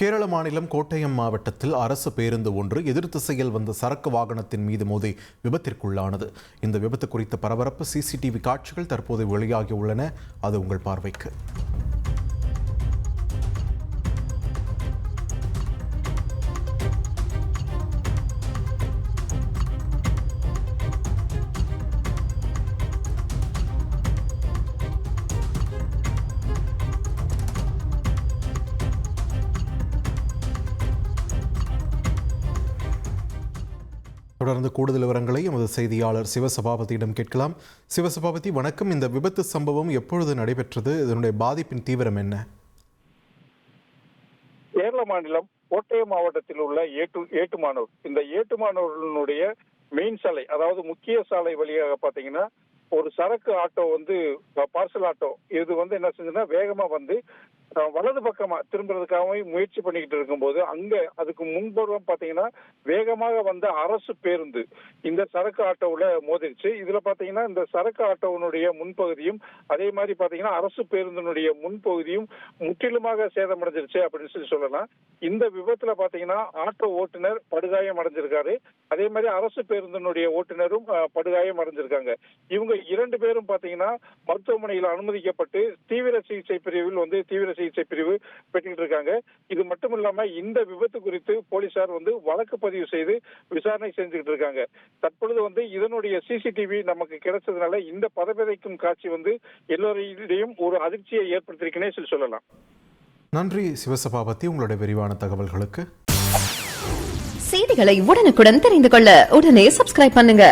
கேரள மாநிலம் கோட்டயம் மாவட்டத்தில் அரசு பேருந்து ஒன்று எதிர் திசையில் வந்த சரக்கு வாகனத்தின் மீது மோதி விபத்திற்குள்ளானது. இந்த விபத்து குறித்த பரபரப்பு சிசிடிவி காட்சிகள் தற்போது வெளியாகியுள்ளன அது உங்கள் பார்வைக்கு. தொடர்ந்து கூடுதல் விவரங்களை எமது செய்தியாளர் சிவசபாபதியிடம் கேட்கலாம். சிவசபாபதி வணக்கம். இந்த விபத்து சம்பவம் எப்பொழுது நடைபெற்றது? இதனுடைய பாதிப்பின் தீவிரம் என்ன? கேரள மாநிலம் கோட்டயம் மாவட்டத்தில் உள்ள ஏட்டு ஏட்டுமானூர். இந்த ஏட்டுமானூரினுடைய மெயின் சாலை அதாவது முக்கிய சாலை வழியாக பாத்தீங்கன்னா ஒரு சரக்கு ஆட்டோ வந்து பார்சல் ஆட்டோ இது வந்து என்ன செஞ்சுன்னா வேகமா வந்து வலது பக்கமா திரும்புறதுக்காகவும் முயற்சி பண்ணிக்கிட்டு இருக்கும்போது அங்க அதுக்கு முன்பருவம் பாத்தீங்கன்னா வேகமாக வந்த அரசு பேருந்து இந்த சரக்கு ஆட்டோவுல மோதிருச்சு. இதுல பாத்தீங்கன்னா இந்த சரக்கு ஆட்டோவினுடைய முன்பகுதியும் அதே மாதிரி பாத்தீங்கன்னா அரசு பேருந்தினுடைய முன்பகுதியும் முற்றிலுமாக சேதமடைஞ்சிருச்சு அப்படின்னு சொல்லி சொல்லலாம். இந்த விபத்துல பாத்தீங்கன்னா ஆட்டோ ஓட்டுநர் படுகாயம் அடைஞ்சிருக்காரு. அதே மாதிரி அரசு பேருந்தினுடைய ஓட்டுநரும் படுகாயம் அடைஞ்சிருக்காங்க. இவங்க இரண்டு பேரும் பாத்தீங்கன்னா மருத்துவமனையில் அனுமதிக்கப்பட்டு தீவிர சிகிச்சை பிரிவில் வந்து தீவிர சிகிச்சை பிரிவு பெற்றுக்கிட்டு இருக்காங்க. இது மட்டும் இல்லாம இந்த விபத்து குறித்து போலீசார் வந்து வழக்கு பதிவு செய்து விசாரணை செஞ்சுக்கிட்டு இருக்காங்க. தற்பொழுது வந்து இதனுடைய சிசிடிவி நமக்கு கிடைச்சதுனால இந்த பதவிதைக்கும் காட்சி வந்து எல்லோரிடையும் ஒரு அதிர்ச்சியை ஏற்படுத்தியிருக்குன்னே சொல்லி சொல்லலாம். நன்றி சிவசபாபதி உங்களுடைய விரிவான தகவல்களுக்கு. செய்திகளை உடனுக்குடன் தெரிந்து கொள்ள உடனே சப்ஸ்கிரைப் பண்ணுங்க.